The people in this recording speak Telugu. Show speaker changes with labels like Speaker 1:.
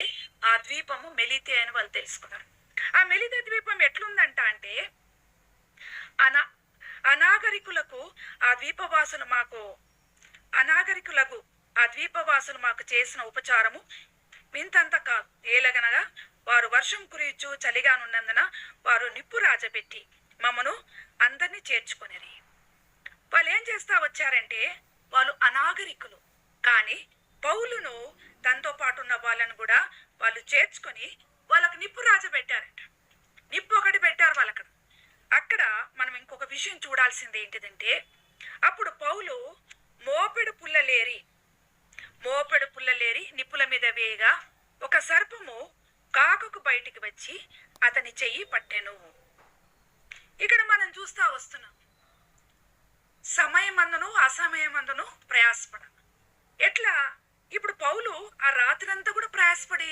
Speaker 1: ఆ ద్వీపము మెలితే అని వాళ్ళు తెలుసుకున్నారు. ఆ మెలిత ద్వీపం ఎట్లుందంట అంటే అనా అనాగరికులకు ఆ ద్వీపవాసులు మాకు అనాగరికులకు ఆ ద్వీపవాసులు మాకు చేసిన ఉపచారము వింతంత కాదు. ఏలగనగా వారు వర్షం కురియచ్చు చలిగానున్నందున వారు నిప్పు రాజబెట్టి మమ్మను అందరినీ చేర్చుకునేది వాళ్ళు ఏం చేస్తా వచ్చారంటే వాళ్ళు అనాగరికులు. కానీ పౌలును తనతో పాటు ఉన్న వాళ్ళను కూడా వాళ్ళు చేర్చుకొని వాళ్ళకు నిప్పు రాజబెట్టారట నిప్పు ఒకటి పెట్టారు వాళ్ళక్కడ. అక్కడ మనం ఇంకొక విషయం చూడాల్సింది ఏంటిదంటే అప్పుడు పౌలు మోపెడు పుల్లలేరి మోపెడు పుల్లలేరి నిప్పుల మీద వేయగా ఒక సర్పము కాకకు బయటికి వచ్చి అతని చెయ్యి పట్టెను ఇక్కడ మనం చూస్తా వస్తున్నాం. సమయమందును అసమయమందును ప్రయాసపడం ఇప్పుడు పౌలు ఆ రాత్రంతా కూడా ప్రయాసపడి